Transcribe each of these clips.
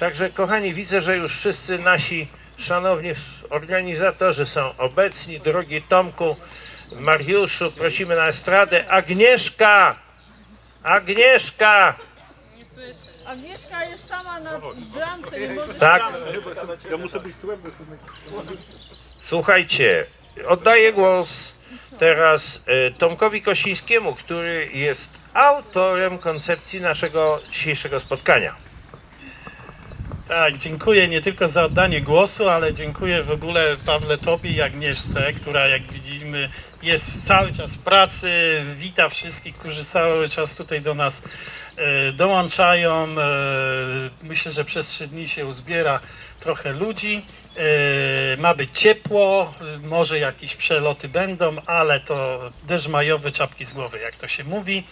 Także kochani, widzę, że już wszyscy nasi szanowni organizatorzy są obecni. Drogi Tomku, Mariuszu, prosimy na estradę. Agnieszka! Agnieszka! Agnieszka jest sama na bramce, nie może Tak? Ja muszę być tyłem, Słuchajcie, oddaję głos teraz e, Tomkowi Kosińskiemu, który jest autorem koncepcji naszego dzisiejszego spotkania. Tak, dziękuję nie tylko za oddanie głosu, ale dziękuję w ogóle Pawle Tobie i Agnieszce, która jak widzimy jest cały czas w pracy, wita wszystkich, którzy cały czas tutaj do nas dołączają. E, myślę, że przez trzy dni się uzbiera trochę ludzi. E, ma być ciepło, e, może jakieś przeloty będą, ale to deszcz czapki z głowy, jak to się mówi.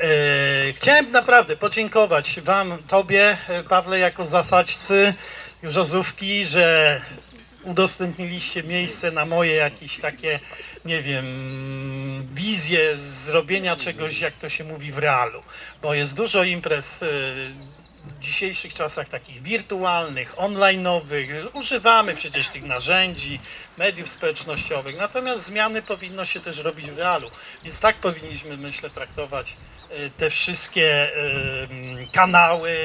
E, Chciałem naprawdę podziękować Wam, Tobie, e, Pawle, jako zasadźcy Jużozówki, że udostępniliście miejsce na moje jakieś takie, nie wiem, wizje zrobienia czegoś, jak to się mówi, w realu. Bo jest dużo imprez e, w dzisiejszych czasach takich wirtualnych, online'owych. Używamy przecież tych narzędzi, mediów społecznościowych. Natomiast zmiany powinno się też robić w realu. Więc tak powinniśmy, myślę, traktować e, te wszystkie m, kanały,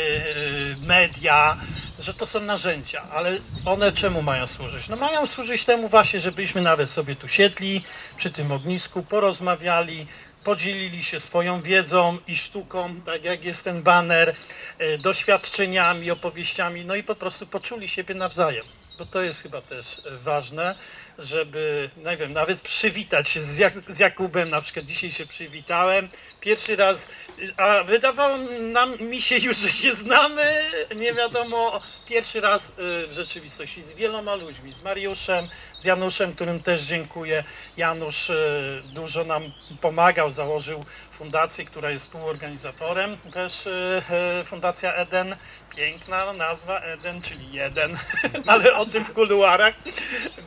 media, że to są narzędzia, ale one czemu mają służyć? No mają służyć temu właśnie, żebyśmy nawet sobie tu siedli przy tym ognisku, porozmawiali, podzielili się swoją wiedzą i sztuką, tak jak jest ten baner, e, doświadczeniami, opowieściami, no i po prostu poczuli siebie nawzajem. Bo to jest chyba też e, ważne, żeby, nie wiem, nawet przywitać się z, Jak- z Jakubem, na przykład dzisiaj się przywitałem, pierwszy raz, a wydawało nam, mi się już, że się znamy, nie wiadomo, pierwszy raz y, w rzeczywistości z wieloma ludźmi, z Mariuszem, z Januszem, którym też dziękuję. Janusz y, dużo nam pomagał, założył fundację, która jest współorganizatorem, też y, Fundacja Eden, piękna nazwa Eden, czyli jeden, ale o tym w kuluarach,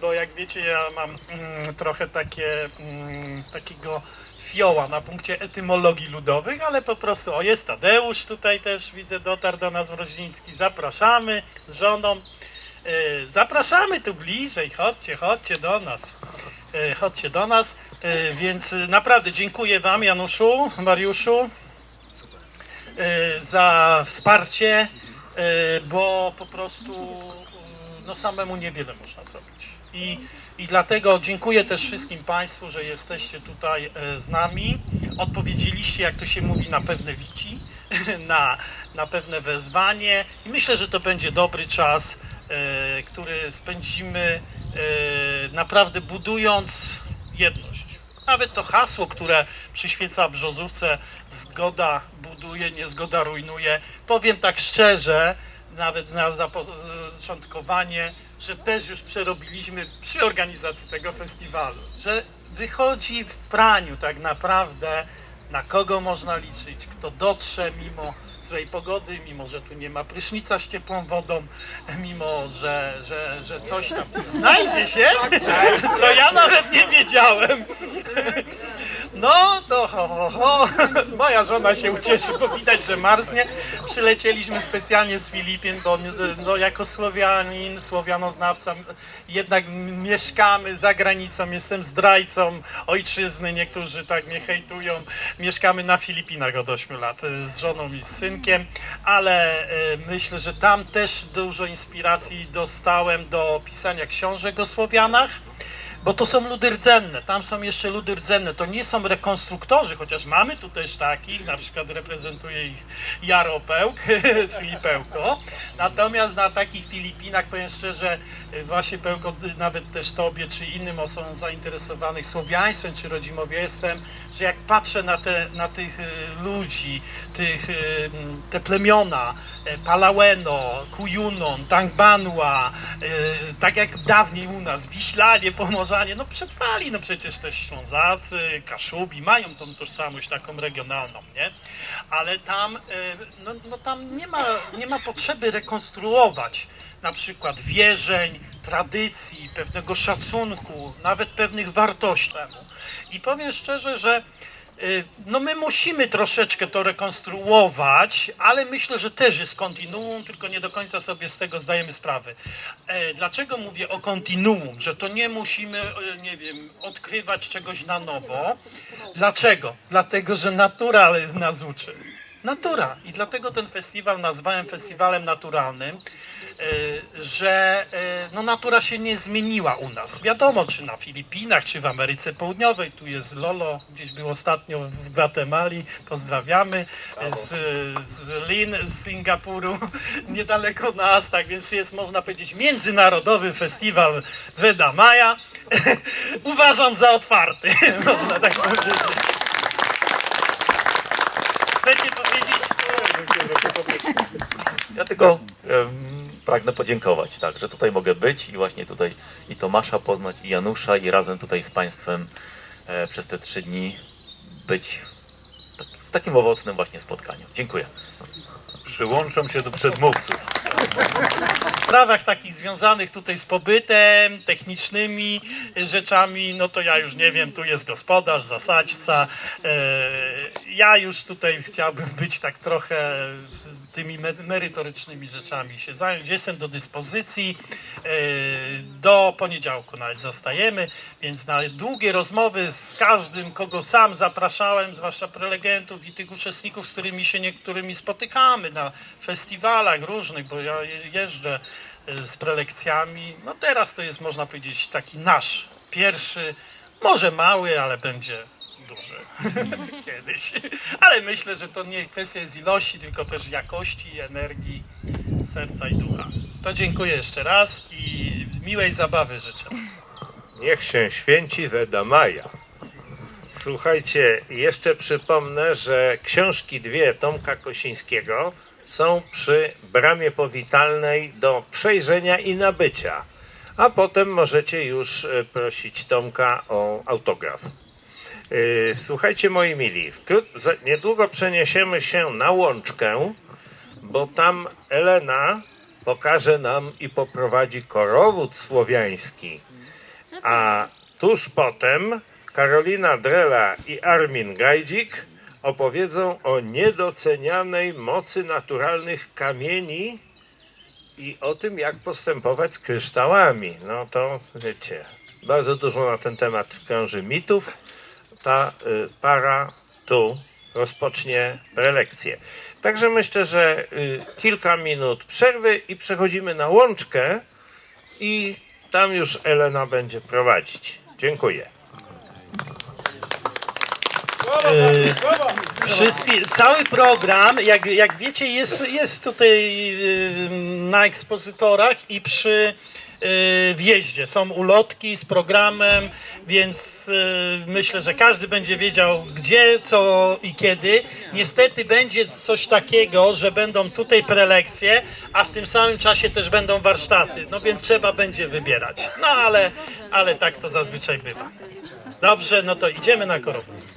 bo jak wiecie, ja mam mm, trochę takie, mm, takiego fioła na punkcie etymologii ludowych, ale po prostu, o jest Tadeusz tutaj też widzę, dotarł do nas Mroźniński, zapraszamy z żoną, E, Zapraszamy tu bliżej, chodźcie, chodźcie do nas. E, Chodźcie do nas, E, więc naprawdę dziękuję Wam, Januszu, Mariuszu, e, za wsparcie, bo po prostu e, no samemu niewiele można zrobić. I, I dlatego dziękuję też wszystkim Państwu, że jesteście tutaj e, z nami. Odpowiedzieliście, jak to się mówi, na pewne wici, na, na pewne wezwanie i myślę, że to będzie dobry czas, e, który spędzimy e, naprawdę budując jedność. Nawet to hasło, które przyświeca Brzozówce, zgoda buduje, niezgoda rujnuje. Powiem tak szczerze, nawet na zapoczątkowanie, że też już przerobiliśmy przy organizacji tego festiwalu, że wychodzi w praniu tak naprawdę, na kogo można liczyć, kto dotrze mimo złej pogody, mimo że tu nie ma prysznica z ciepłą wodą, mimo że, że, że coś tam znajdzie się, to ja nawet nie wiedziałem. No to ho, ho, ho. moja żona się ucieszy, bo widać, że marznie. Przylecieliśmy specjalnie z Filipin, bo no, jako Słowianin, Słowianoznawca jednak mieszkamy za granicą, jestem zdrajcą ojczyzny, niektórzy tak mnie hejtują. Mieszkamy na Filipinach od 8 lat y, z żoną i z synkiem, ale y, myślę, że tam też dużo inspiracji dostałem do pisania książek o Słowianach. Bo to są ludy rdzenne, tam są jeszcze ludy rdzenne, to nie są rekonstruktorzy, chociaż mamy tu też takich, na przykład reprezentuje ich Jaro Pełk, czyli Pełko. Natomiast na takich Filipinach, powiem szczerze, właśnie Pełko, nawet też Tobie, czy innym osobom zainteresowanych słowiaństwem, czy rodzimowiejstwem, że jak patrzę na, te, na tych y, ludzi, tych, m, te plemiona, e, Palaueno, Kujunon, Tangbanua, e, tak jak dawniej u nas, Wiślanie, Pomorzanie, no przetrwali, no przecież też Ślązacy, Kaszubi, mają tą tożsamość taką regionalną, nie? Ale tam, e, no, no tam nie ma, nie ma potrzeby rekonstruować na przykład wierzeń, tradycji, pewnego szacunku, nawet pewnych wartości. I powiem szczerze, że no my musimy troszeczkę to rekonstruować, ale myślę, że też jest kontinuum, tylko nie do końca sobie z tego zdajemy sprawę. E, Dlaczego mówię o kontinuum? Że to nie musimy, e, nie wiem, odkrywać czegoś na nowo. Dlaczego? Dlatego, że natura nas uczy. Natura. I dlatego ten festiwal nazwałem festiwalem naturalnym, że e, no, natura się nie zmieniła u nas. Wiadomo, czy na Filipinach, czy w Ameryce Południowej. Tu jest Lolo, gdzieś był ostatnio w Gwatemali. Pozdrawiamy. Z, z Lin, z Singapuru, niedaleko nas. Tak więc jest, można powiedzieć, międzynarodowy festiwal Veda Maya. Uważam za otwarty, można tak powiedzieć. Chcecie powiedzieć? Ja tylko em, pragnę podziękować, tak, że tutaj mogę być i właśnie tutaj i Tomasza poznać, i Janusza, i razem tutaj z Państwem e, przez te trzy dni być tak, w takim owocnym właśnie spotkaniu. Dziękuję. Przyłączam się do przedmówców. W sprawach takich związanych tutaj z pobytem, technicznymi rzeczami, no to ja już nie wiem, tu jest gospodarz, zasadźca. E, Ja już tutaj chciałbym być tak trochę tymi me- merytorycznymi rzeczami się zająć. Jestem do dyspozycji. E, Do poniedziałku nawet zostajemy, więc na długie rozmowy z każdym, kogo sam zapraszałem, zwłaszcza prelegentów i tych uczestników, z którymi się niektórymi spotykamy na festiwalach różnych, bo ja je- jeżdżę e, z prelekcjami. No teraz to jest, można powiedzieć, taki nasz pierwszy, może mały, ale będzie duży kiedyś. Ale myślę, że to nie kwestia jest ilości, tylko też jakości, energii, serca i ducha. To dziękuję jeszcze raz i miłej zabawy życzę. Niech się święci Veda Maja. Słuchajcie, jeszcze przypomnę, że książki dwie Tomka Kosińskiego są przy bramie powitalnej do przejrzenia i nabycia. A potem możecie już e, prosić Tomka o autograf. Yy, Słuchajcie moi mili, niedługo przeniesiemy się na Łączkę, bo tam Elena pokaże nam i poprowadzi korowód słowiański. A tuż potem Karolina Drela i Armin Gajdzik opowiedzą o niedocenianej mocy naturalnych kamieni i o tym, jak postępować z kryształami. No to wiecie, bardzo dużo na ten temat krąży mitów. Ta y, para tu rozpocznie prelekcję. Także myślę, że y, kilka minut przerwy i przechodzimy na łączkę i tam już Elena będzie prowadzić. Dziękuję. Wszystkie, cały program, jak, jak wiecie, jest, jest tutaj y, na ekspozytorach i przy y, wjeździe. Są ulotki z programem, więc y, myślę, że każdy będzie wiedział gdzie, co i kiedy. Niestety będzie coś takiego, że będą tutaj prelekcje, a w tym samym czasie też będą warsztaty. No więc trzeba będzie wybierać. No ale, ale tak to zazwyczaj bywa. Dobrze, no to idziemy na korowód.